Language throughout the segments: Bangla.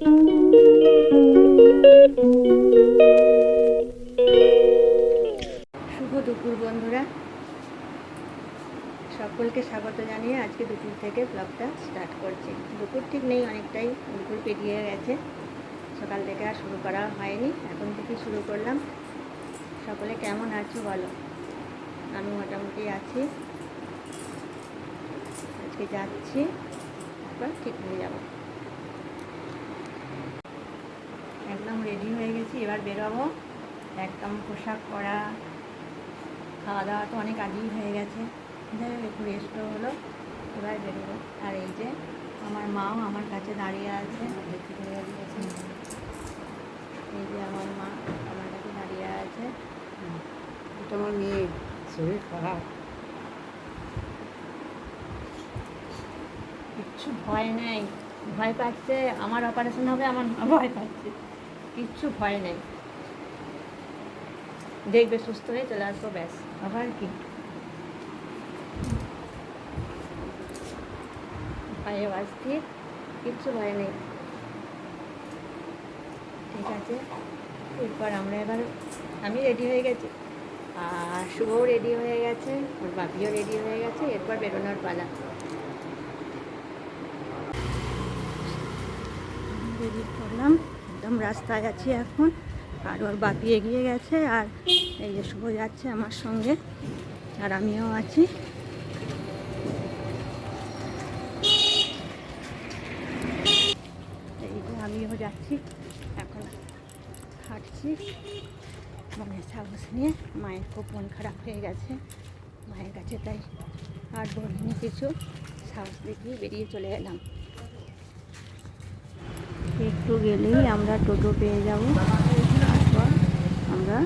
শুভ দুপুর বন্ধুরা। সকলকে স্বাগত জানিয়ে আজকে দুপুর থেকে ব্লগটা স্টার্ট করছি। দুপুর ঠিক নেই, অনেকটাই দুপুর পেরিয়ে গেছে। সকাল থেকে আর শুরু করা হয়নি, এখন থেকে শুরু করলাম। সকলে কেমন আছো বলো? আমি মোটামুটি আছি। আজকে যাচ্ছি তারপর ঠিক হয়ে যাব একদম রেডি হয়ে গেছি এবার বেরোবো। একদম পোশাক পরা খাওয়া দাওয়া তো অনেক আগেই হয়ে গেছে। যাই হোক একটু রেস্টও হলো এবার বেরোবো। আর এই যে আমার মাও আমার কাছে দাঁড়িয়ে আছে। এই যে আমার মা আমার কাছে দাঁড়িয়ে আছে। এটা আমার মেয়ে শরীর খারাপ। কিচ্ছু ভয় নেই। ভয় পাচ্ছে আমার অপারেশন হবে আমার মা ভয় পাচ্ছে। কিচ্ছু ভয় নেই। দেখবে, সুস্থ হয়ে চলে আসব, ব্যাস। আবার কি? ভয়ে বাঁচতে কিচ্ছু ভয় নেই। ঠিক আছে? এরপর আমরা এবার, আমি রেডি হয়ে গেছি। আর শুভও রেডি হয়ে গেছে, ওর বাপিও রেডি হয়ে গেছে, এরপর বেরোনোর পালা। পড়লাম। একদম রাস্তায় আছি এখন। আর ওর বাপি এগিয়ে গেছে আর এই যে শুভ যাচ্ছে আমার সঙ্গে আর আমিও আছি। এই যে আমিও যাচ্ছি, এখন হাঁটছি। মনে সাহস নিয়ে মায়ের খুব মন খারাপ হয়ে গেছে, মায়ের কাছে তাই আর বলিনি কিছু। সাহস দেখিয়ে বেরিয়ে চলে এলাম। একটু গেলেই আমরা টোটো পেয়ে যাব। তারপর আমরা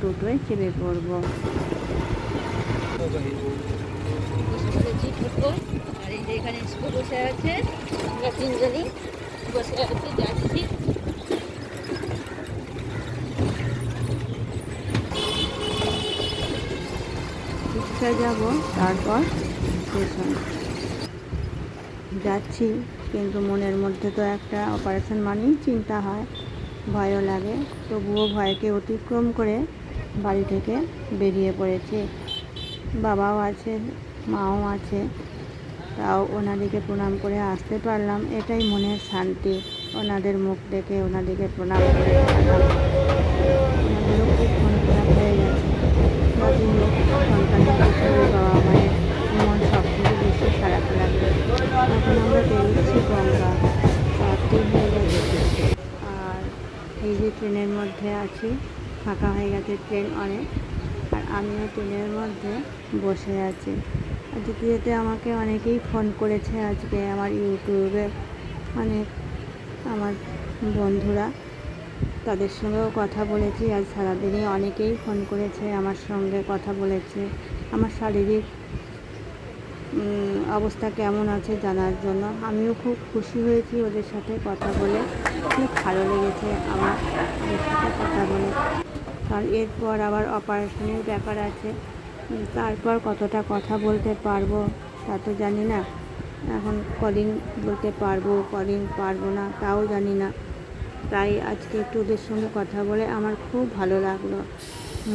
টোটোয় চেপে পড়ব। টোটো আর এই যে এখানে স্কুল বসে আছে আমরা তিনজনই বসে আছি যাচ্ছি। রিক্সা যাব তারপর স্টেশন। যাচ্ছি। কিন্তু মনের মধ্যে তো একটা অপারেশন মানেই চিন্তা হয়, ভয়ও লাগে। তবুও ভয়কে অতিক্রম করে বাড়ি থেকে বেরিয়ে পড়েছে। বাবাও আছে, মাও আছে। তাও ওনাদিকে প্রণাম করে আসতে পারলাম, এটাই মনের শান্তি। ওনাদের মুখ দেখে ওনাদিকে প্রণাম করে। ওনাদেরও খুব মন খারাপ হয়ে গেছে। সন্তানের পিছনে বাবা মায়ের মন সব থেকে বেশি খারাপ লাগে এখন আমরা বেরোচ্ছি গঙ্গা রাত্রি হয়ে গেছে আর এই যে ট্রেনের মধ্যে আছি। ফাঁকা হয়ে গেছে ট্রেন অনেক। আর আমিও ট্রেনের মধ্যে বসে আছি। আর যেতে যেতে আমাকে অনেকেই ফোন করেছে আজকে আমার ইউটিউবে। অনেক আমার বন্ধুরা। তাদের সঙ্গেও কথা বলেছি আজ সারাদিনই অনেকেই ফোন করেছে, আমার সঙ্গে কথা বলেছে। আমার শারীরিক অবস্থা কেমন আছে জানার জন্য। আমিও খুব খুশি হয়েছি ওদের সাথে কথা বলে। খুব ভালো লেগেছে আমার ওদের সাথে কথা বলে। কারণ এরপর আবার অপারেশনের ব্যাপার আছে। তারপর কতটা কথা বলতে পারব তা তো জানি না। এখন কদিন বলতে পারব, কদিন পারব না তাও জানি না। তাই আজকে একটু ওদের সঙ্গে কথা বলে আমার খুব ভালো লাগল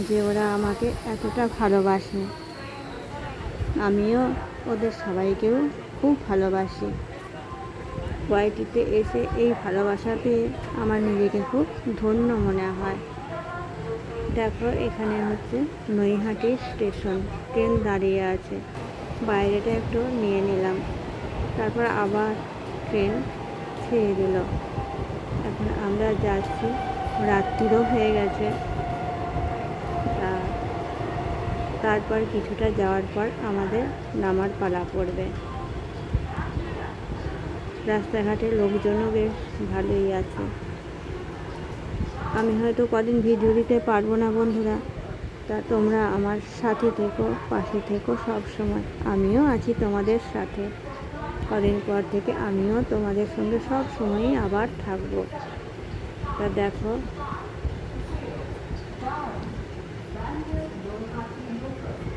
যে ওরা আমাকে এতটা ভালোবাসে। আমিও ওদের সবাইকেও খুব ভালোবাসি। ওয়াইটিতে এসে এই ভালোবাসা পেয়ে আমার নিজেকে খুব ধন্য মনে হয়। দেখো, এখানে হচ্ছে নৈহাটি স্টেশন। ট্রেন দাঁড়িয়ে আছে। বাইরেটা একটু নিয়ে নিলাম। তারপর আবার ট্রেন ছেড়ে দিল। এখন আমরা যাচ্ছি। রাত্রিরও হয়ে গেছে তা তারপর কিছুটা যাওয়ার পর আমাদের নামার পালা পড়বে। রাস্তাঘাটে লোকজনও বেশ ভালোই আছে। আমি হয়তো কদিন ভিডিও দিতে পারব না বন্ধুরা, তা তোমরা আমার সাথে থেকো, পাশে থেকো সব সময়। আমিও আছি তোমাদের সাথে। কদিন পর থেকে আমিও তোমাদের সঙ্গে সব সময়ই আবার থাকব। তা দেখো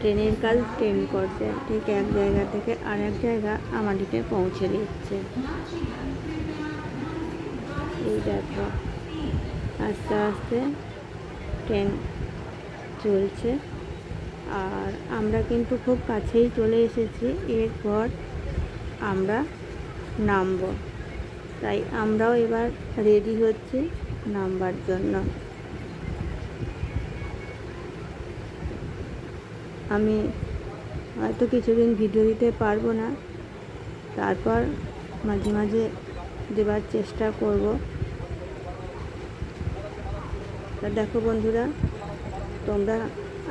ট্রেনের কাজ ট্রেন করছে। ঠিক এক জায়গা থেকে আরেক জায়গা আমাদেরকে পৌঁছে দিচ্ছে। এই দেখো, আস্তে আস্তে ট্রেন চলছে। আর আমরা কিন্তু খুব কাছেই চলে এসেছি, এরপর আমরা নামব। তাই আমরাও এবার রেডি হচ্ছি নামবার জন্য। আমি হয়তো কিছুদিন ভিডিও দিতে পারব না। তারপর মাঝে মাঝে দেবার চেষ্টা করব। তা দেখো বন্ধুরা, তোমরা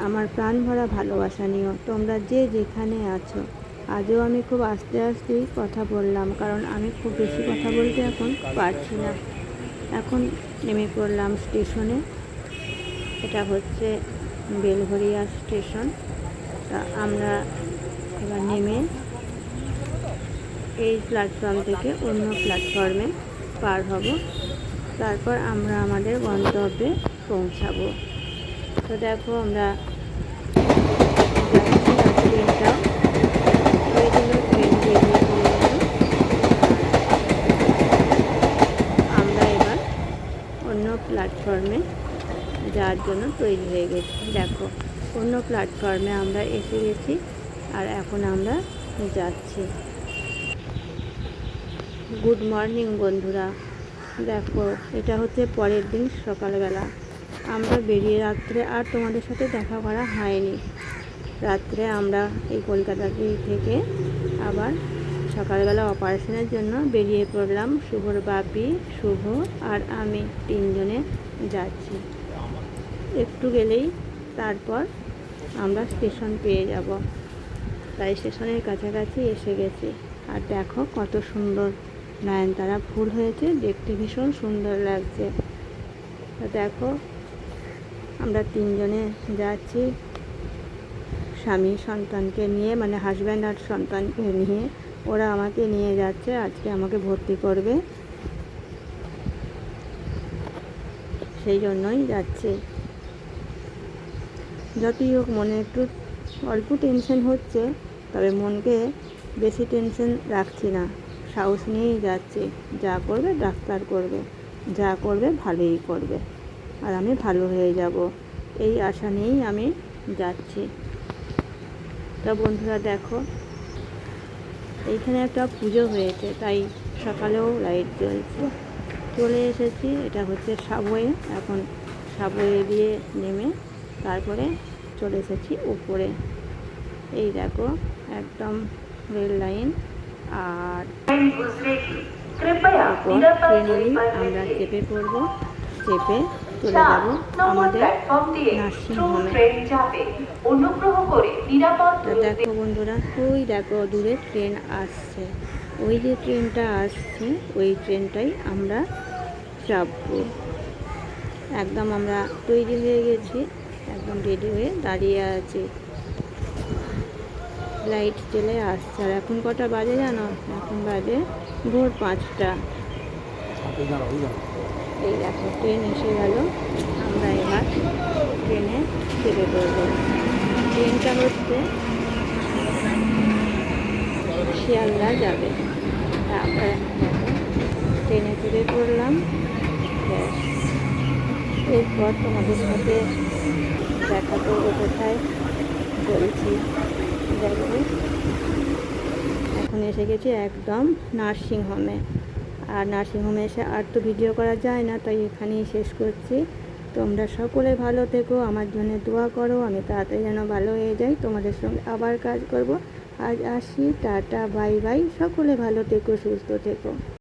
আমার প্রাণ ভরা ভালোবাসা নিও। তোমরা যে যেখানে আছো, আজও আমি খুব আস্তে আস্তেই কথা বললাম, কারণ আমি খুব বেশি কথা বলতে এখন পারছি না। এখন নেমে পড়লাম স্টেশনে। এটা হচ্ছে বেলঘরিয়া স্টেশন। তা আমরা এবার নেমে এই প্ল্যাটফর্ম থেকে অন্য প্ল্যাটফর্মে পার হব। তারপর আমরা আমাদের গন্তব্যে পৌঁছাবো। তো দেখো আমরা আমরা এবার অন্য প্ল্যাটফর্মে যাওয়ার জন্য তৈরি হয়ে গেছি। দেখো অন্য প্ল্যাটফর্মে আমরা এসে গেছি আর এখন আমরা যাচ্ছি। গুড মর্নিং বন্ধুরা। দেখো, এটা হচ্ছে পরের দিন সকালবেলা। আমরা বেরিয়ে রাত্রে আর তোমাদের সাথে দেখা করা হয়নি। রাত্রে আমরা এই কলকাতা থেকে আবার সকালবেলা অপারেশনের জন্য বেরিয়ে পড়লাম। শুভর বাপি, শুভ আর আমি তিনজনে যাচ্ছি। একটু গেলেই তারপর আমরা স্টেশন পেয়ে যাব। তাই স্টেশনের কাছাকাছি এসে গেছি। আর দেখো কত সুন্দর নয়নতারা ফুল হয়েছে, দেখতে ভীষণ সুন্দর লাগছে। দেখো, আমরা তিনজনে যাচ্ছি স্বামী সন্তানকে নিয়ে মানে হাজব্যান্ড আর সন্তানকে নিয়ে। ওরা আমাকে নিয়ে যাচ্ছে, আজকে আমাকে ভর্তি করবে। সেই জন্যই যাচ্ছে। যতই হোক মনে একটু অল্প টেনশন হচ্ছে, তবে মনকে বেশি টেনশন রাখছি না। সাহস নিয়েই যাচ্ছি। যা করবে ডাক্তার করবে, যা করবে ভালোই করবে। আর আমি ভালো হয়ে যাব। এই আশা নিয়েই আমি যাচ্ছি। তা বন্ধুরা দেখো, এইখানে একটা পুজো হয়েছে, তাই সকালেও লাইট জ্বলছে। চলে এসেছি, এটা হচ্ছে সাবওয়ে এখন সাবওয়ে দিয়ে নেমে তারপরে চলে এসেছি উপরে। এই দেখো একদম রেল লাইন আর আমরা চেপে পড়ব চেপে চলে যাব আমাদের নার্সিংহোমে দেখো বন্ধুরা ওই দেখো দূরে ট্রেন আসছে। ওই যে ট্রেনটা আসছে ওই ট্রেনটাই আমরা চাপবো। একদম আমরা তৈরি হয়ে গেছি। একদম রেডি হয়ে দাঁড়িয়ে আছি। লাইট চলে আসছে। আর এখন কটা বাজে জানো? এখন বাজে ভোর পাঁচটা। এই দেখো ট্রেন এসে গেল। আমরা এবার ট্রেনে চেপে পড়ব। ট্রেনটা হচ্ছে শিয়ালদা যাবে। আমরা ট্রেনে চেপে পড়লাম। এরপর তোমাদের সাথে দেখা করব কোথায় বলছি। দেখো। এখন এসে গেছি একদম নার্সিংহোমে। আর নার্সিংহোমে এসে আর তো ভিডিও করা যায় না, তাই এখানেই শেষ করছি। তোমরা সকলে ভালো থেকো, আমার জন্য দোয়া করো, আমি তাড়াতাড়ি যেন ভালো হয়ে যাই। তোমাদের সঙ্গে আবার কাজ করব। আজ আসি, টাটা, বাই বাই। সকলে ভালো থেকো, সুস্থ থেকো।